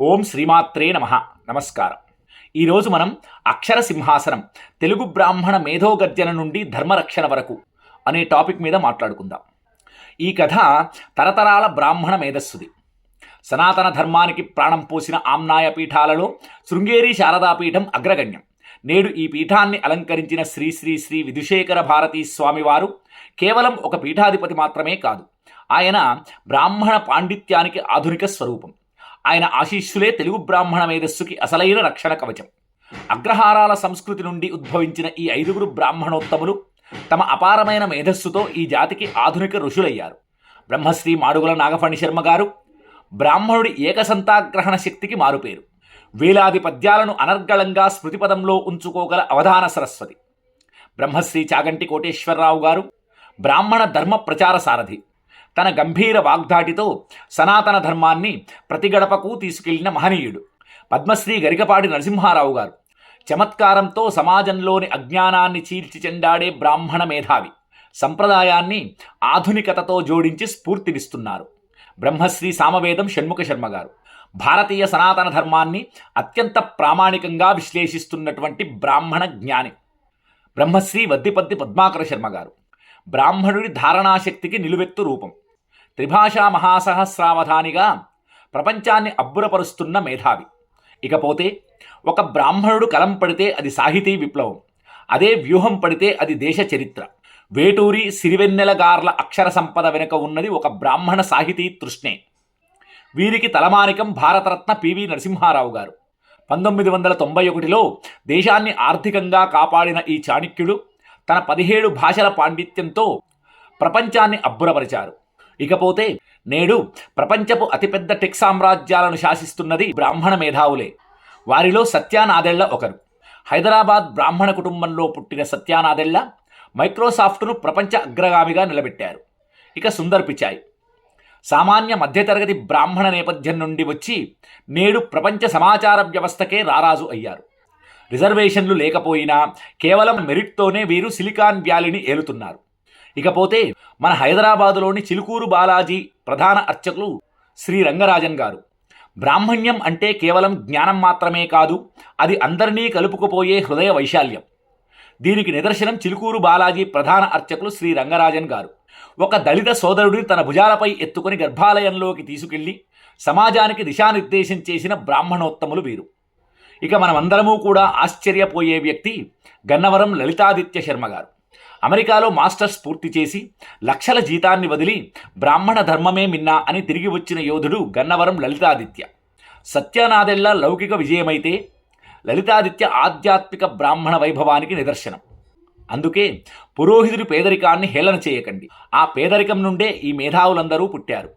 ఓం శ్రీమాత్రే నమ. నమస్కారం. ఈరోజు మనం అక్షర సింహాసనం తెలుగు బ్రాహ్మణ మేధోగర్జన నుండి ధర్మరక్షణ వరకు అనే టాపిక్ మీద మాట్లాడుకుందాం. ఈ కథ తరతరాల బ్రాహ్మణ మేధస్సుది. సనాతన ధర్మానికి ప్రాణం పోసిన ఆమ్నాయ పీఠాలలో శృంగేరి శారదాపీఠం అగ్రగణ్యం. నేడు ఈ పీఠాన్ని అలంకరించిన శ్రీ శ్రీ శ్రీ విధుశేఖర భారతీ స్వామివారు కేవలం ఒక పీఠాధిపతి మాత్రమే కాదు ఆయన బ్రాహ్మణ పాండిత్యానికి ఆధునిక స్వరూపం. ఆయన ఆశీస్సులే తెలుగు బ్రాహ్మణ మేధస్సుకి అసలైన రక్షణ కవచం. అగ్రహారాల సంస్కృతి నుండి ఉద్భవించిన ఈ ఐదుగురు బ్రాహ్మణోత్తములు తమ అపారమైన మేధస్సుతో ఈ జాతికి ఆధునిక ఋషులయ్యారు. బ్రహ్మశ్రీ మాడుగుల నాగఫణి శర్మ గారు బ్రాహ్మణుడి ఏకసంతాగ్రహణ శక్తికి మారుపేరు. వేలాది పద్యాలను అనర్గళంగా స్మృతిపదంలో ఉంచుకోగల అవధాన సరస్వతి. బ్రహ్మశ్రీ చాగంటి కోటేశ్వరరావు గారు బ్రాహ్మణ ధర్మ ప్రచార సారథి. తన గంభీర వాగ్దాటితో సనాతన ధర్మాన్ని ప్రతి గడపకు తీసుకెళ్ళిన మహనీయుడు. పద్మశ్రీ గరికపాటి నరసింహారావు గారు చమత్కారంతో సమాజంలోని అజ్ఞానాన్ని చీల్చి చెండాడే బ్రాహ్మణ మేధావి. సంప్రదాయాన్ని ఆధునికతతో జోడించి స్ఫూర్తినిస్తున్నారు. బ్రహ్మశ్రీ సామవేదం షణ్ముఖ శర్మ గారు. భారతీయ సనాతన ధర్మాన్ని అత్యంత ప్రామాణికంగా విశ్లేషిస్తున్నటువంటి బ్రాహ్మణ జ్ఞాని. బ్రహ్మశ్రీ వద్దిపద్ది పద్మాకర శర్మ గారు. బ్రాహ్మణుడి ధారణాశక్తికి నిలువెత్తు రూపం. త్రిభాషా మహాసహస్రావధానిగా ప్రపంచాన్ని అబ్బురపరుస్తున్న మేధావి. ఇకపోతే ఒక బ్రాహ్మణుడు కలం పడితే అది సాహితీ విప్లవం. అదే వ్యూహం పడితే అది దేశ చరిత్ర. వేటూరి సిరివెన్నెలగార్ల అక్షర సంపద వెనుక ఉన్నది ఒక బ్రాహ్మణ సాహితీ తృష్ణే. వీరికి తలమానికం భారతరత్న పివి నరసింహారావు గారు. పంతొమ్మిది వందల తొంభై ఒకటిలో దేశాన్ని ఆర్థికంగా కాపాడిన ఈ చాణక్యుడు తన పదిహేడు భాషల పాండిత్యంతో ప్రపంచాన్ని అబ్బురపరిచారు. ఇకపోతే నేడు ప్రపంచపు అతిపెద్ద టెక్ సామ్రాజ్యాలను శాసిస్తున్నది బ్రాహ్మణ మేధావులే. వారిలో సత్యానాదెళ్ళ ఒకరు. హైదరాబాద్ బ్రాహ్మణ కుటుంబంలో పుట్టిన సత్యానాదెళ్ళ మైక్రోసాఫ్ట్ను ప్రపంచ అగ్రగామిగా నిలబెట్టారు. ఇక సుందర్ పిచాయ్. సామాన్య మధ్యతరగతి బ్రాహ్మణ నేపథ్యం నుండి వచ్చి నేడు ప్రపంచ సమాచార వ్యవస్థకే రారాజు అయ్యారు. రిజర్వేషన్లు లేకపోయినా కేవలం మెరిట్తోనే వీరు సిలికాన్ వ్యాలీని ఏలుతున్నారు. ఇకపోతే మన హైదరాబాదులోని చిలుకూరు బాలాజీ ప్రధాన అర్చకులు శ్రీ రంగరాజన్ గారు. బ్రాహ్మణ్యం అంటే కేవలం జ్ఞానం మాత్రమే కాదు అది అందరినీ కలుపుకుపోయే హృదయ వైశాల్యం. దీనికి నిదర్శనం చిలుకూరు బాలాజీ ప్రధాన అర్చకులు శ్రీ రంగరాజన్ గారు. ఒక దళిత సోదరుడిని తన భుజాలపై ఎత్తుకొని గర్భాలయంలోకి తీసుకెళ్ళి సమాజానికి దిశానిర్దేశం చేసిన బ్రాహ్మణోత్తములు వీరు. ఇక మనమందరము కూడా ఆశ్చర్యపోయే వ్యక్తి గన్నవరం లలితాదిత్య శర్మ గారు. అమెరికాలో మాస్టర్స్ పూర్తి చేసి లక్షల జీతాన్ని వదిలి బ్రాహ్మణ ధర్మమే మిన్నా అని తిరిగి వచ్చిన యోధుడు గన్నవరం లలితాదిత్య. సత్యనాదెల్ల లౌకిక విజయమైతే లలితాదిత్య ఆధ్యాత్మిక బ్రాహ్మణ వైభవానికి నిదర్శనం. అందుకే పురోహితుడి పేదరికాన్ని హేళన చేయకండి. ఆ పేదరికం నుండే ఈ మేధావులందరూ పుట్టారు.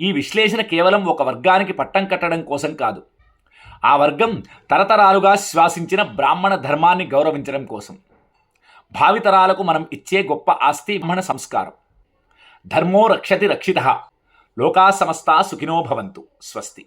ఈ విశ్లేషణ కేవలం ఒక వర్గానికి పట్టం కట్టడం కోసం కాదు. ఆ వర్గం తరతరాలుగా శ్వాసించిన బ్రాహ్మణ ధర్మాన్ని గౌరవించడం కోసం. భావితరాలకు మనం ఇచ్చే గొప్ప ఆస్తి బ్రాహ్మణ సంస్కారం. ధర్మో రక్షతి రక్షిత. లోకా సమస్తా సుఖినో భవంతు. స్వస్తి.